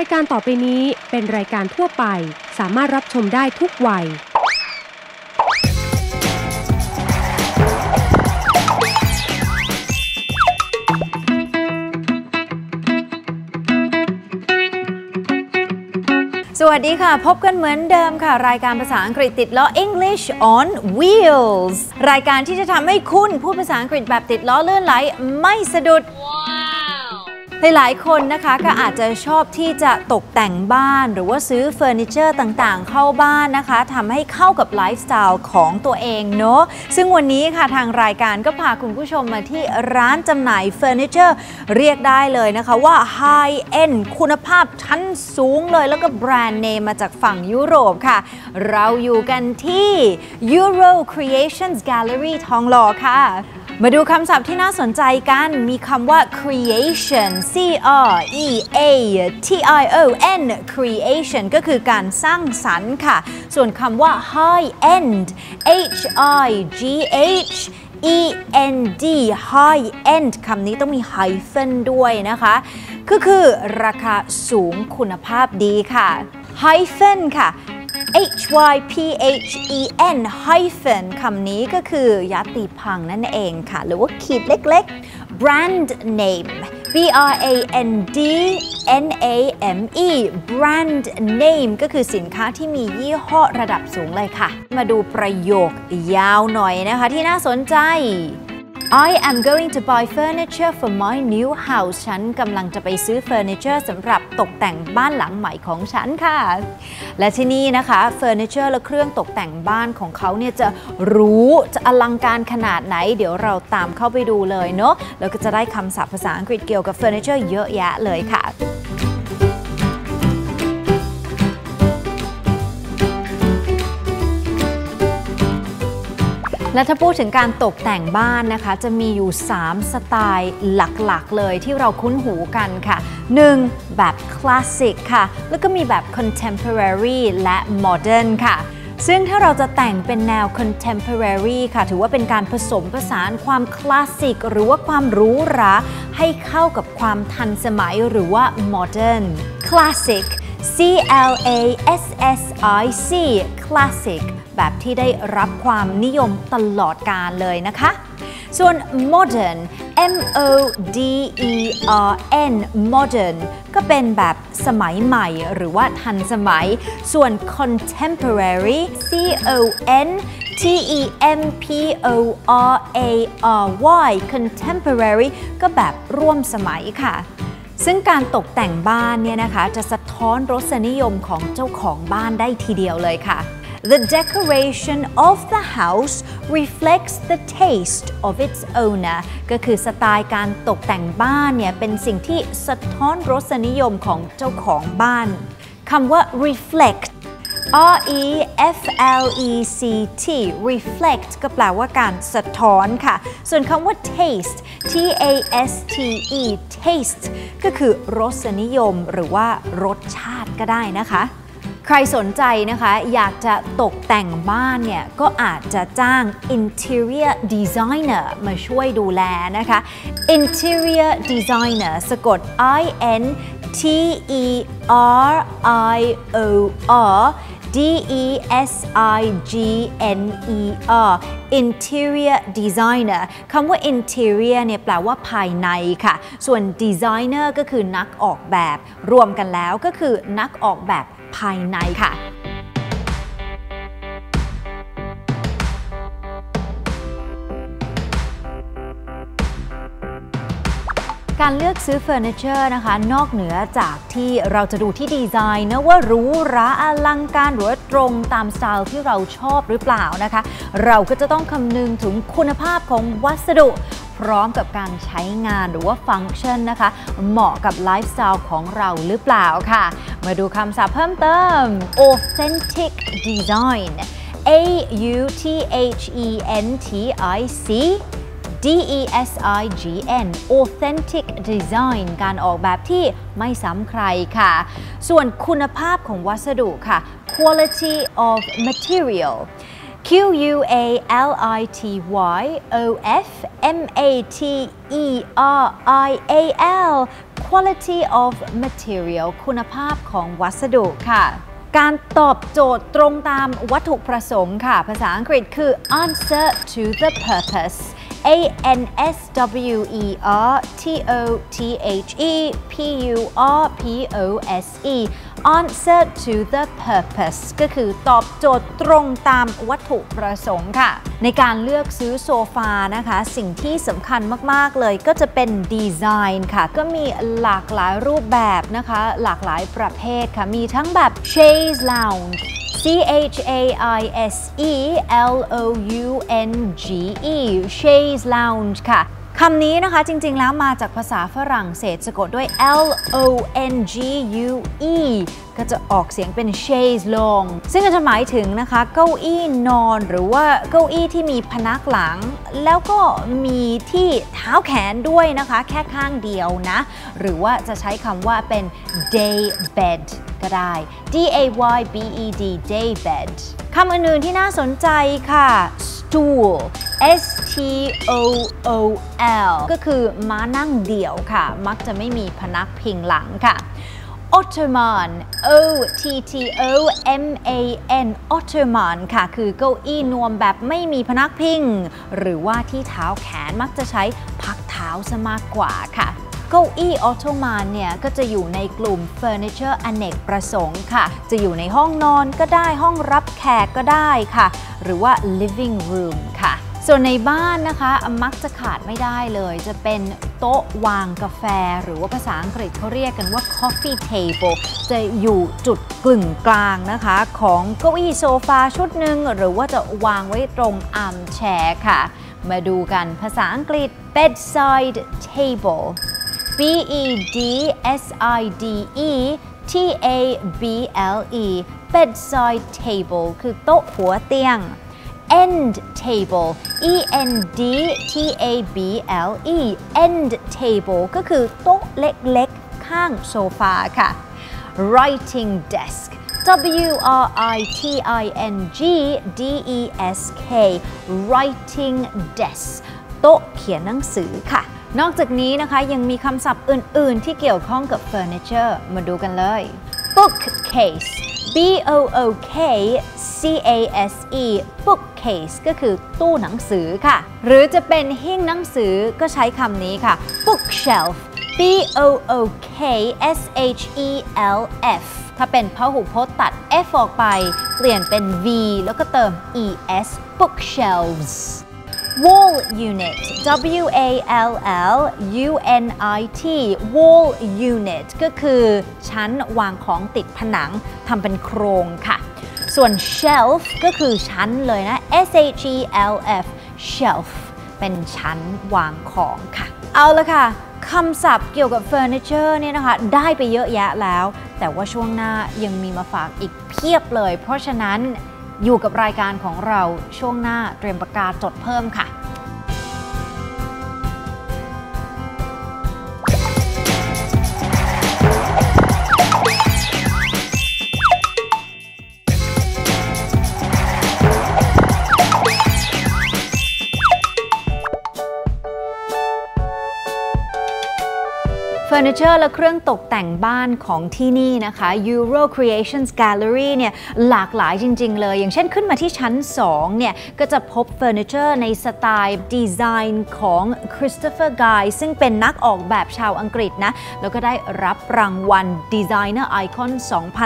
ายการต่อไปนี้เป็นรายการทั่วไป สามารถรับชมได้ทุกวัย สวัสดีค่ะ พบกันเหมือนเดิมค่ะ รายการภาษาอังกฤษติดล้อ English on Wheels รายการที่จะทำให้คุณพูดภาษาอังกฤษแบบติดล้อเลื่อนไหลไม่สะดุด หลายๆคนนะคะก็อาจจะชอบที่จะตกแต่งบ้าน หรือว่าซื้อเฟอร์นิเจอร์ต่างๆ เข้าบ้านนะคะทำให้เข้ากับไลฟ์สไตล์ของตัวเองเนาะซึ่งวันนี้ค่ะทางรายการก็พาคุณผู้ชมมาที่ร้านจำหน่ายเฟอร์นิเจอร์เรียกได้เลยนะคะว่า High End คุณภาพชั้นสูงเลยแล้วก็แบรนด์เนมมาจากฝั่งยุโรปค่ะ เราอยู่กันที่ Euro Creations Gallery ทองหล่อค่ะ มาดูคำศัพท์ที่น่าสนใจกัน มีคำว่า creation C R E A T I O N creation ก็คือการสร้างสรรค์ค่ะ ส่วนคำว่า high end H I G H E N D high end คำนี้ต้องมี hyphen ด้วยนะคะ ก็คือราคาสูงคุณภาพดีค่ะ hyphen ค่ะ H Y P H E N hyphen คำนี้ก็คือยาติพังนั่นเองค่ะ หรือว่าขีดเล็กๆ brand name B R A N D N A M E brand name ก็คือสินค้าที่มียี่ห้อระดับสูงเลยค่ะ มาดูประโยคยาวหน่อยนะคะที่น่าสนใจ I am going to buy furniture for my new house ฉันกำลังจะไปซื้อเฟอร์นิเจอร์สำหรับตกแต่งบ้านหลังใหม่ของฉันค่ะ และที่นี่นะคะเฟอร์นิเจอร์และเครื่องตกแต่งบ้านของเขาเนี่ยจะหรู้จะอลังการขนาดไหน เดี๋ยวเราตามเข้าไปดูเลยเนาะแล้วก็จะได้คำศัพท์ภาษาอังกฤษเกี่ยวกับเฟอร์นิเจอร์เยอะแยะเลยค่ะ และถ้าพูดถึงการตกแต่งบ้านนะคะ จะมีอยู่ 3 สไตล์หลักๆ เลยที่เราคุ้นหูกันค่ะ 1. แบบคลาสสิกค่ะ แล้วก็มีแบบ contemporary และ modern ค่ะซึ่งถ้าเราจะแต่งเป็นแนว contemporary ค่ะ ถือว่าเป็นการผสมผสานความคลาสสิก หรือว่าความหรูหราให้เข้ากับความทันสมัยหรือว่า modern classic C L A S S I C classic แบบที่ได้รับความนิยมตลอดกาลเลยนะคะ ส่วน modern M O D E R N modern ก็เป็นแบบสมัยใหม่หรือว่าทันสมัย ส่วน contemporary C O N T E M P O R A R Y contemporary ก็แบบร่วมสมัยค่ะ ซึ่งการตกแต่งบ้านเนี่ยนะคะจะสะท้อนรสนิยมของเจ้าของบ้านได้ทีเดียวเลยค่ะ The decoration of the house reflects the taste of its owner ก็คือสไตล์การตกแต่งบ้านเนี่ยเป็นสิ่งที่สะท้อนรสนิยมของเจ้าของบ้านคำว่า reflect R E F L E C T reflect ก็แปลว่าการสะท้อนค่ะ ส่วนคำว่า taste T A S T E taste ก็คือรสนิยมหรือว่ารสชาติก็ได้นะคะ ใครสนใจนะคะ อยากจะตกแต่งบ้านเนี่ย ก็อาจจะจ้าง interior designer มาช่วยดูแลนะคะ interior designer สะกด I N T E R I O R D E S I G N E R interior designer คำว่า interior เนี่ยแปลว่าภายในค่ะ ส่วน designer ก็คือนักออกแบบ รวมกันแล้วก็คือนักออกแบบภายในค่ะ การเลือกซื้อเฟอร์นิเจอร์นะคะ นอกเหนือจากที่เราจะดูที่ดีไซน์นะว่าหรูหราอลังการหรือว่าตรงตามสไตล์ที่เราชอบหรือเปล่านะคะ เราก็จะต้องคำนึงถึงคุณภาพของวัสดุพร้อมกับการใช้งานหรือว่าฟังก์ชันนะคะ เหมาะกับไลฟ์สไตล์ของเราหรือเปล่าค่ะ มาดูคำศัพท์เพิ่มเติม authentic design A U T H E N T I C D E S I G N authentic design การออกแบบที่ไม่ซ้ำใครค่ะ ส่วนคุณภาพของวัสดุค่ะ quality of material Q U A L I T Y O F M A T E R I A L quality of material คุณภาพของวัสดุค่ะการตอบโจทย์ตรงตามวัตถุประสงค์ค่ะ ภาษาอังกฤษคือ answer to the purpose A N S W E R T O T H E P U R P O S E answer to the purpose ก็คือตอบโจทย์ตรงตามวัตถุประสงค์ค่ะ ในการเลือกซื้อโซฟานะคะ สิ่งที่สำคัญมาก ๆ เลยก็จะเป็นดีไซน์ค่ะ ก็มีหลากหลายรูปแบบนะคะ หลากหลายประเภทค่ะ มีทั้งแบบ chaise lounge C H A I S E L O U N G E chaise lounge ค่ะคำนี้นะคะจริงๆแล้วมาจากภาษาฝรั่งเศสสะกดด้วย L O N G U E ก็จะออกเสียงเป็น chaise long ซึ่งก็จะหมายถึงนะคะเก้าอี้นอนหรือว่าเก้าอี้ที่มีพนักหลัง แล้วก็มีที่เท้าแขนด้วยนะคะ แค่ข้างเดียวนะ หรือว่าจะใช้คำว่าเป็น day bed ก็ได้ D A Y B E D day bed คำอื่นๆที่น่าสนใจค่ะ stool S T O O L ก็คือม้านั่งเดี่ยวค่ะ มักจะไม่มีพนักพิงหลังค่ะ Ottoman O T T O M A N Ottoman ค่ะ คือเก้าอี้นวมแบบไม่มีพนักพิง หรือว่าที่เท้าแขนมักจะใช้พักเท้าซะมากกว่าค่ะเก้าอี้ออโตมานเนี่ย ก็จะอยู่ในกลุ่มเฟอร์นิเจอร์อเนกประสงค์ค่ะ จะอยู่ในห้องนอนก็ได้ห้องรับแขกก็ได้ค่ะ หรือว่า living room ค่ะ ส่วนในบ้านนะคะ มักจะขาดไม่ได้เลย จะเป็น โต๊ะวางกาแฟ หรือว่าภาษาอังกฤษเขาเรียกกันว่า coffee table จะอยู่จุดกึ่งกลางนะคะ ของเก้าอี้โซฟาชุดหนึ่งหรือว่าจะวางไว้ตรงอัมแชร์ค่ะ มาดูกันภาษาอังกฤษ bedside table B E D S I D E T A B L E bedside table คือโต๊ะหัวเตียง end table E N D T A B L E end table ก็คือโต๊ะเล็กๆ ข้างโซฟาค่ะ writing desk W R I T I N G D E S K writing desk โต๊ะเขียนหนังสือค่ะ นอกจากนี้นะคะยังมีคำศัพท์อื่น ๆ ที่เกี่ยวข้องกับเฟอร์นิเจอร์ มาดูกันเลย bookcase B O O K C A S E bookcase ก็คือตู้หนังสือค่ะ หรือจะเป็นหิ้งหนังสือก็ใช้คำนี้ค่ะ bookshelf B O O K S H E L F ถ้าเป็นพหูพจน์ตัด F ออกไป เปลี่ยนเป็น V แล้วก็เติม ES bookshelves wall unit W A L L U N I T wall unit ก็คือชั้นวางของติดผนังทำเป็นโครงค่ะ ส่วน shelf ก็คือชั้นเลยนะ S H E L F shelf เป็นชั้นวางของค่ะ เอาละค่ะคำศัพท์เกี่ยวกับเฟอร์นิเจอร์เนี่ยนะคะ ได้ไปเยอะแยะแล้ว แต่ว่าช่วงหน้ายังมีมาฝากอีกเพียบเลย เพราะฉะนั้น อยู่กับรายการของเราช่วงหน้าเตรียมปากกาจดเพิ่มค่ะ อร์นิเจอร์และเครื่องตกแต่งบ้านของที่นี่นะคะ Euro Creations Gallery เนี่ยหลากหลายจริง ๆ เลย อย่างเช่นขึ้นมาที่ชั้น 2 เนี่ย ก็จะพบเฟอร์นิเจอร์ในสไตล์ดีไซน์ของ Christopher Guy ซึ่งเป็นนักออกแบบชาวอังกฤษนะ แล้วก็ได้รับรางวัล Designer Icon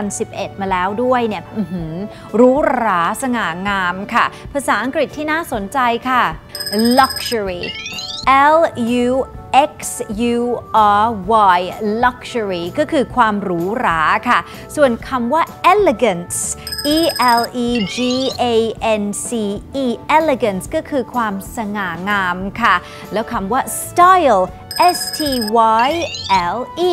2011 มาแล้วด้วยเนี่ยอื้อหือหรูหราสง่างามค่ะ ภาษาอังกฤษที่น่าสนใจค่ะ luxury L U X U R Y luxury ก็คือความหรูหราค่ะ ส่วนคำว่า elegance E L E G A N C E elegance ก็คือความสง่างามค่ะ แล้วคำว่า style S T Y L E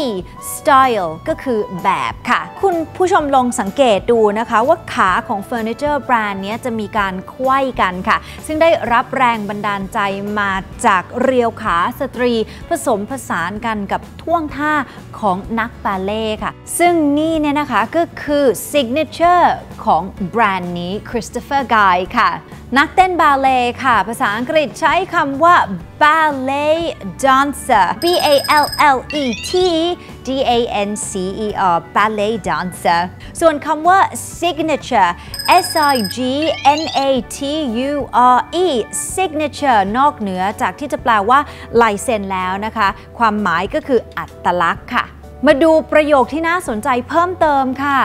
style ก็คือแบบค่ะ คุณผู้ชมลองสังเกตดูนะคะว่าขาของเฟอร์นิเจอร์แบรนด์นี้จะมีการไขว้กันค่ะ ซึ่งได้รับแรงบันดาลใจมาจากเรียวขาสตรี ผสมผสานกันกับท่วงท่าของนักบาเล่ค่ะ ซึ่งนี่เนี่ยนะคะก็คือ signature ของแบรนด์นี้ Christopher Guy ค่ะ นักเต้นบาเล่ค่ะ ภาษาอังกฤษใช้คำว่า ballet dancer b a l l e t d a n c e r ballet dancer ส่วนคำว่า signature s i g n a t u r e signature นอกเหนือจากที่จะแปลว่าลายเซ็นแล้วนะคะ ความหมายก็คืออัตลักษณ์ค่ะ มาดูประโยคที่น่าสนใจเพิ่มเติมค่ะ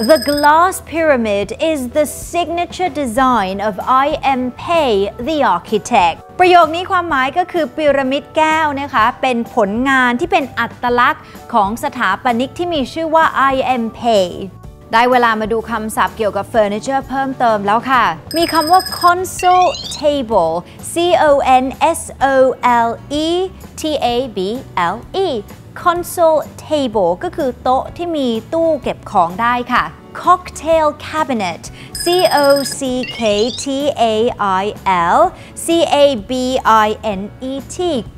The glass pyramid is the signature design of I.M. Pei the architect ประโยคนี้ความหมายก็คือพีระมิดแก้วนะคะ เป็นผลงานที่เป็นอัตลักษณ์ของสถาปนิกที่มีชื่อว่า I.M. Pei ได้เวลามาดูคำศัพท์เกี่ยวกับเฟอร์นิเจอร์เพิ่มเติมแล้วค่ะ มีคำว่า console table C O N S O L E T A B L E console table ก็คือโต๊ะที่มีตู้เก็บของได้ค่ะ cocktail cabinet C O C K T A I L C A B I N E T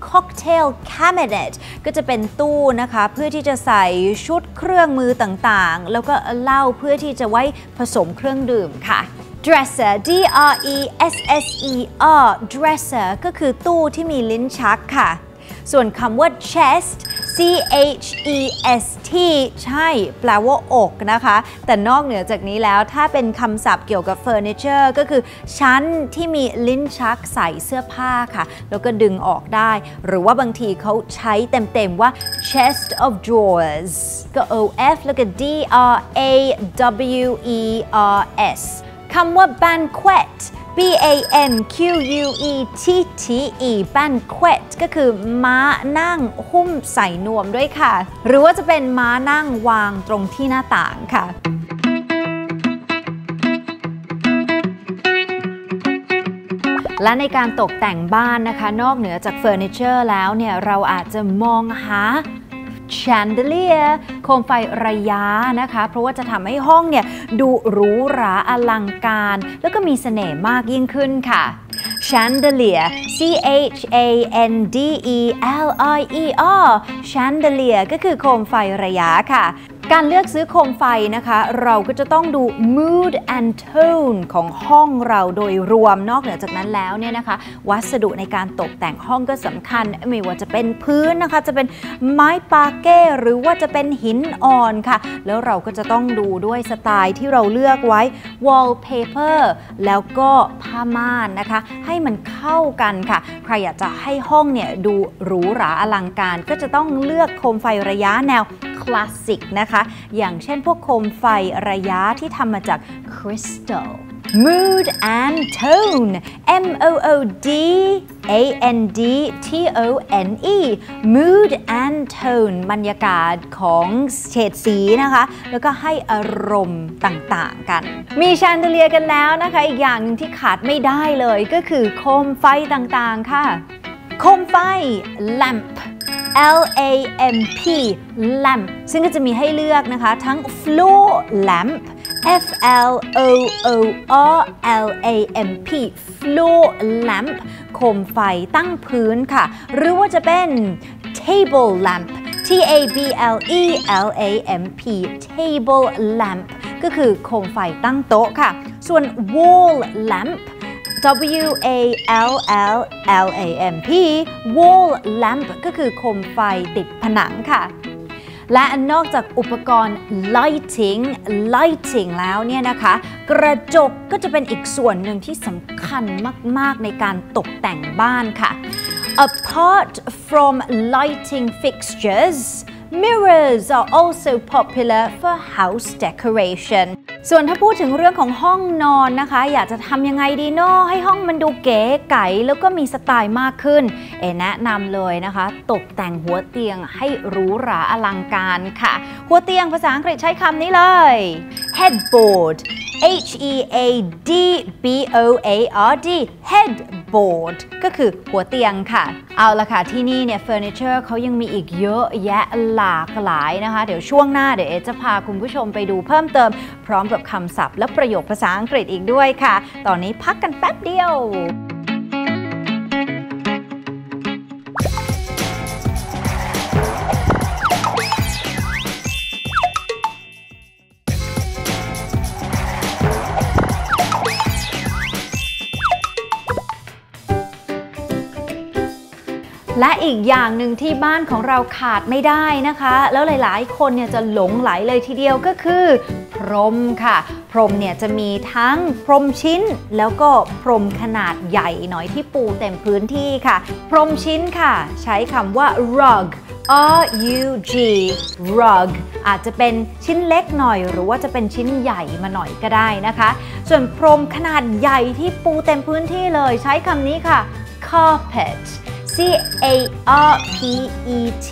cocktail cabinet ก็จะเป็นตู้นะคะ เพื่อที่จะใส่ชุดเครื่องมือต่างๆ แล้วก็เหล้าเพื่อที่จะไว้ผสมเครื่องดื่มค่ะ dresser D R E S S E R dresser ก็คือตู้ที่มีลิ้นชักค่ะ ส่วนคำว่า chest C H E S T ใช่ แปลว่าอกนะคะ แต่นอกเหนือจากนี้แล้วถ้าเป็นคำศัพท์เกี่ยวกับเฟอร์นิเจอร์ก็คือ ชั้นที่มีลิ้นชักใส่เสื้อผ้าค่ะ แล้วก็ดึงออกได้ หรือว่าบางทีเขาใช้เต็มๆว่า chest of drawers ก็ O F แล้วก็ D R A W E R S คำว่า banquet B A N Q U E T T E banquet ก็คือม้านั่งหุ้มใส่นวมด้วยค่ะ หรือว่าจะเป็นม้านั่งวางตรงที่หน้าต่างค่ะและในการตกแต่งบ้านนะคะ นอกเหนือจากเฟอร์นิเจอร์แล้วเนี่ย เราอาจจะมองหา chandelier โคมไฟระยะนะคะ เพราะว่าจะทำให้ห้องเนี่ยดูหรูหราอลังการ แล้วก็มีเสน่ห์มากยิ่งขึ้นค่ะ chandelier C H A N D E L I E R chandelier ก็คือโคมไฟระยะค่ะ การเลือกซื้อโคมไฟนะคะ เราก็จะต้องดู mood and tone ของห้องเราโดยรวมนอกเหนือจากนั้นแล้วเนี่ยนะคะ วัสดุในการตกแต่งห้องก็สำคัญ ไม่ว่าจะเป็นพื้นนะคะ จะเป็นไม้ปาเก้หรือว่าจะเป็นหินอ่อนค่ะ แล้วเราก็จะต้องดูด้วยสไตล์ที่เราเลือกไว้ wallpaper แล้วก็ผ้าม่านนะคะ ให้มันเข้ากันค่ะ ใครอยากจะให้ห้องเนี่ยดูหรูหราอลังการ ก็จะต้องเลือกโคมไฟระยะแนวคลาสสิกนะคะอย่างเช่นพวกโคมไฟระยะที่ทำมาจากคริสตัล mood and tone M O O D A N D T O N E mood and tone บรรยากาศของเฉดสีนะคะ แล้วก็ให้อารมณ์ต่างๆกัน มีแชนเดเลียกันแล้วนะคะ อีกอย่างหนึงที่ขาดไม่ได้เลยก็คือโคมไฟต่างๆค่ะ โคมไฟ lamp L A M P lamp ซึ่งก็จะมีให้เลือกนะคะ ทั้ง floor lamp F L O O R L A M P floor lamp โคมไฟตั้งพื้นค่ะ หรือว่าจะเป็น table lamp T A B L E L A M P table lamp ก็คือโคมไฟตั้งโต๊ะค่ะ ส่วน wall lamp W A L L L A M P wall lamp ก็คือโคมไฟติดผนังค่ะ และนอกจากอุปกรณ์ lighting lighting แล้วเนี่ยนะคะ กระจกก็จะเป็นอีกส่วนหนึ่งที่สำคัญมาก ๆ ในการตกแต่งบ้านค่ะ Apart from lighting fixtures mirrors are also popular for house decoration ส่วนถ้าพูดถึงเรื่องของห้องนอนนะคะ อยากจะทำยังไงดีเนาะให้ห้องมันดูเก๋ไก๋แล้วก็มีสไตล์มากขึ้น เอแนะนำเลยนะคะ ตกแต่งหัวเตียงให้หรูหราอลังการค่ะ หัวเตียงภาษาอังกฤษใช้คำนี้เลย headboard H E A D B O A R D headboard ก็คือหัวเตียงค่ะ เอาละค่ะ ที่นี่เนี่ยเฟอร์นิเจอร์เขายังมีอีกเยอะแยะหลากหลายนะคะ เดี๋ยวช่วงหน้าเดี๋ยวเอจะพาคุณผู้ชมไปดูเพิ่มเติม พร้อมกับคำศัพท์และประโยคภาษาอังกฤษอีกด้วยค่ะ ตอนนี้พักกันแป๊บเดียว และอีกอย่างหนึ่งที่บ้านของเราขาดไม่ได้นะคะ แล้วหลายๆ คนเนี่ยจะหลงไหลเลยทีเดียวก็คือ พรมค่ะ พรมเนี่ยจะมีทั้งพรมชิ้น แล้วก็พรมขนาดใหญ่หน่อยที่ปูเต็มพื้นที่ค่ะ พรมชิ้นค่ะ ใช้คำว่า rug R U G rug อาจจะเป็นชิ้นเล็กหน่อย หรือว่าจะเป็นชิ้นใหญ่มาหน่อยก็ได้นะคะ ส่วนพรมขนาดใหญ่ที่ปูเต็มพื้นที่เลย ใช้คำนี้ค่ะ carpet C A R P E T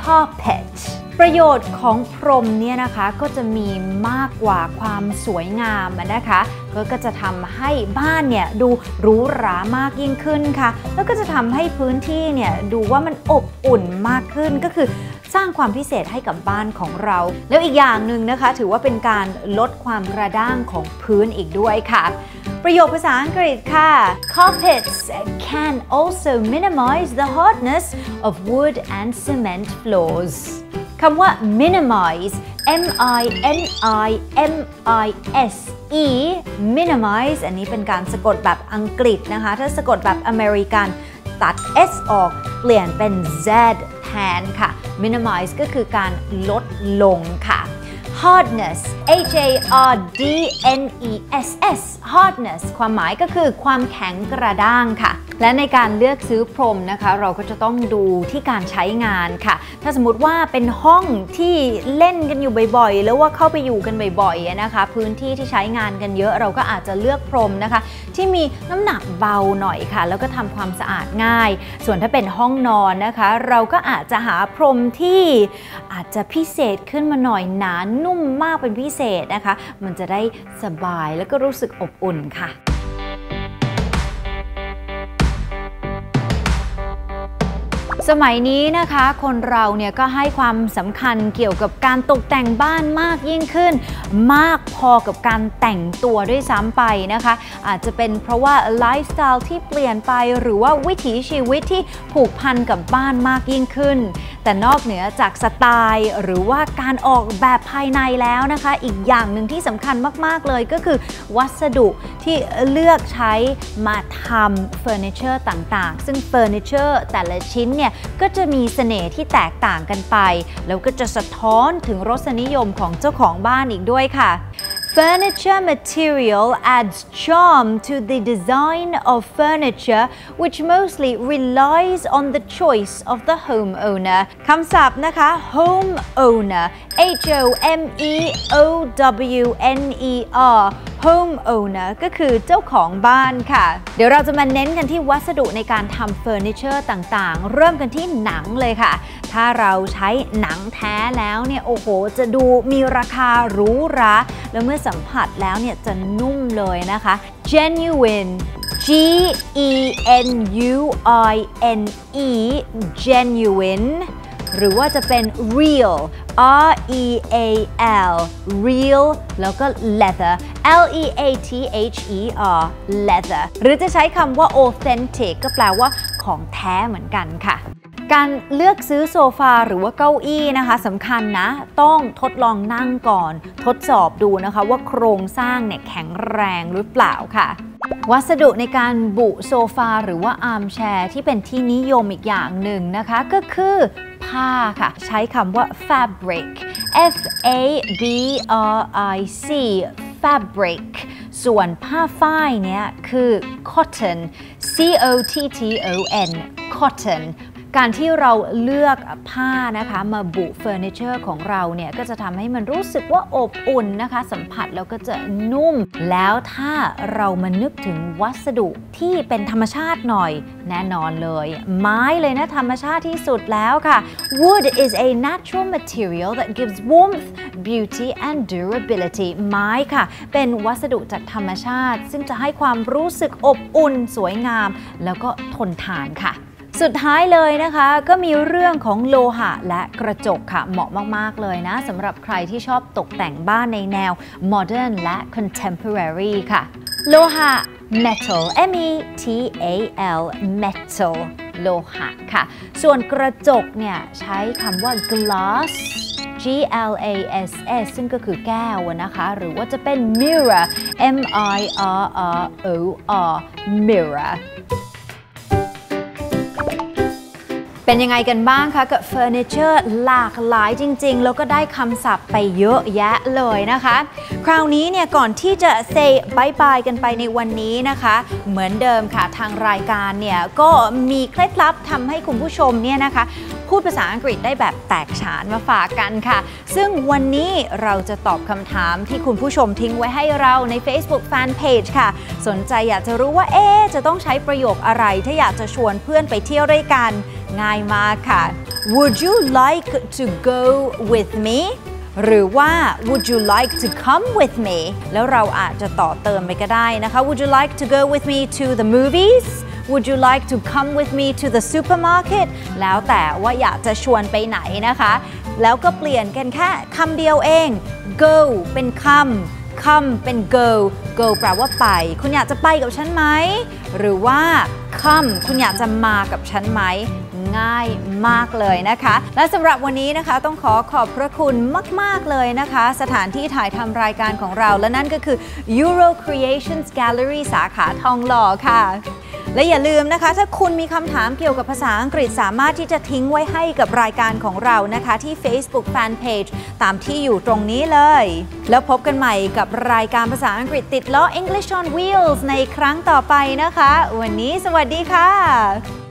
carpet ประโยชน์ของพรมเนี่ยนะคะก็จะมีมากกว่าความสวยงามนะคะก็ก็จะทำให้บ้านเนี่ยดูหรูหรามากยิ่งขึ้นค่ะ แล้วก็จะทำให้พื้นที่เนี่ยดูว่ามันอบอุ่นมากขึ้นก็คือสร้างความพิเศษให้กับบ้านของเรา แล้วอีกอย่างหนึ่งนะคะ ถือว่าเป็นการลดความกระด้างของพื้นอีกด้วยค่ะ ประโยคภาษาอังกฤษค่ะ Carpets can also minimize the hardness of wood and cement floors คำว่า minimize M I N I M I S E minimize อันนี้เป็นการสะกดแบบอังกฤษนะคะ ถ้าสะกดแบบอเมริกันตัด S ออก เปลี่ยนเป็น Z แทนค่ะ minimize ก็คือการลดลงค่ะ hardness H A R D N E S S hardness ความหมายก็คือความแข็งกระด้างค่ะ และในการเลือกซื้อพรมนะคะ เราก็จะต้องดูที่การใช้งานค่ะ ถ้าสมมติว่าเป็นห้องที่เล่นกันอยู่บ่อยๆ แล้วว่าเข้าไปอยู่กันบ่อยๆนะคะ พื้นที่ที่ใช้งานกันเยอะเราก็อาจจะเลือกพรมนะคะ ที่มีน้ำหนักเบาหน่อยค่ะ แล้วก็ทำความสะอาดง่าย ส่วนถ้าเป็นห้องนอนนะคะ เราก็อาจจะหาพรมที่อาจจะพิเศษขึ้นมาหน่อยหนานุ่มมากเป็นพิเศษนะคะ มันจะได้สบายแล้วก็รู้สึกอบอุ่นค่ะ สมัยนี้นะคะคนเราเนี่ยก็ให้ความสำคัญเกี่ยวกับการตกแต่งบ้านมากยิ่งขึ้น มากพอกับการแต่งตัวด้วยซ้ำไปนะคะ อาจจะเป็นเพราะว่าไลฟ์สไตล์ที่เปลี่ยนไปหรือว่าวิถีชีวิตที่ผูกพันกับบ้านมากยิ่งขึ้น แต่นอกเหนือจากสไตล์หรือว่าการออกแบบภายในแล้วนะคะ อีกอย่างหนึ่งที่สำคัญมากๆเลยก็คือวัสดุที่เลือกใช้มาทำเฟอร์นิเจอร์ต่างๆ ซึ่งเฟอร์นิเจอร์แต่ละชิ้นเนี่ยก็จะมีเสน่ห์ที่แตกต่างกันไป แล้วก็จะสะท้อนถึงรสนิยมของเจ้าของบ้านอีกด้วยค่ะ Furniture material adds charm to the design of furniture, which mostly relies on the choice of the homeowner. คำศัพท์นะคะ homeowner H O M E O W N E R homeowner ก็คือเจ้าของบ้านค่ะ เดี๋ยวเราจะมาเน้นกันที่วัสดุในการทำเฟอร์นิเจอร์ต่างๆ เริ่มกันที่หนังเลยค่ะ ถ้าเราใช้หนังแท้แล้วเนี่ย โอ้โห จะดูมีราคาหรูหรา แล้วเมื่อสัมผัสแล้วเนี่ยจะนุ่มเลยนะคะ genuine G E N U I N E genuine หรือว่าจะเป็น real R E A L real แล้วก็ leather L E A T H E R leather หรือจะใช้คำว่า authentic ก็แปลว่าของแท้เหมือนกันค่ะ การเลือกซื้อโซฟาหรือว่าเก้าอี้นะคะสำคัญนะ ต้องทดลองนั่งก่อน ทดสอบดูนะคะว่าโครงสร้างเนี่ยแข็งแรงหรือเปล่าค่ะวัสดุในการบุโซฟาหรือว่าอาร์มแชร์ที่เป็นที่นิยมอีกอย่างหนึ่งนะคะ ก็คือผ้าค่ะ ใช้คำว่า fabric F A B R I C fabric ส่วนผ้าฝ้ายเนี่ยคือ cotton C O T T O N cotton การที่เราเลือกผ้านะคะมาบุเฟอร์นิเจอร์ของเราเนี่ยก็จะทำให้มันรู้สึกว่าอบอุ่นนะคะ สัมผัสแล้วก็จะนุ่ม แล้วถ้าเรามานึกถึงวัสดุที่เป็นธรรมชาติหน่อย แน่นอนเลย ไม้เลยนะธรรมชาติที่สุดแล้วค่ะ Wood is a natural material that gives warmth beauty and durability ไม้ค่ะ เป็นวัสดุจากธรรมชาติ ซึ่งจะให้ความรู้สึกอบอุ่น สวยงาม แล้วก็ทนทานค่ะ สุดท้ายเลยนะคะก็มีเรื่องของโลหะและกระจกค่ะเหมาะมาก ๆ เลยนะสำหรับใครที่ชอบตกแต่งบ้านในแนว modern และ contemporary ค่ะ โลหะ metal M E T A L metal โลหะค่ะ ส่วนกระจกเนี่ยใช้คำว่า glass G L A S S ซึ่งก็คือแก้วนะคะ หรือว่าจะเป็น mirror M I R R O R mirror เป็นยังไงกันบ้างคะกับเฟอร์นิเจอร์หลากหลายจริง ๆ แล้วก็ได้คำศัพท์ไปเยอะแยะเลยนะคะ คราวนี้เนี่ยก่อนที่จะ say bye bye กันไปในวันนี้นะคะ เหมือนเดิมค่ะทางรายการเนี่ยก็มีเคล็ดลับทำให้คุณผู้ชมเนี่ยนะคะ พูดภาษาอังกฤษได้แบบแตกฉานมาฝากกันค่ะ ซึ่งวันนี้เราจะตอบคำถามที่คุณผู้ชมทิ้งไว้ให้เราใน Facebook Fanpage ค่ะ สนใจอยากจะรู้ว่าเอ๊จะต้องใช้ประโยคอะไร ถ้าอยากจะชวนเพื่อนไปเที่ยวด้วยกัน ง่ายมากค่ะ Would you like to go with me หรือว่า Would you like to come with me แล้วเราอาจจะต่อเติมไปก็ได้นะคะ Would you like to go with me to the movies Would you like to come with me to the supermarket แล้วแต่ว่าอยากจะชวนไปไหนนะคะ แล้วก็เปลี่ยนกันแค่คำเดียวเอง go เป็นคำ come เป็น go go แปลว่าไป คุณอยากจะไปกับฉันไหม หรือว่า come คุณอยากจะมากับฉันไหมง่ายมากเลยนะคะ และสำหรับวันนี้นะคะต้องขอขอบพระคุณมาก ๆ เลยนะคะ สถานที่ถ่ายทำรายการของเราและนั่นก็คือ Euro Creations Gallery สาขาทองหล่อค่ะ และอย่าลืมนะคะ ถ้าคุณมีคำถามเกี่ยวกับภาษาอังกฤษสามารถที่จะทิ้งไว้ให้กับรายการของเรานะคะ ที่ Facebook Fanpage ตามที่อยู่ตรงนี้เลย แล้วพบกันใหม่กับรายการภาษาอังกฤษติดล้อ English on Wheels ในครั้งต่อไปนะคะ วันนี้สวัสดีค่ะ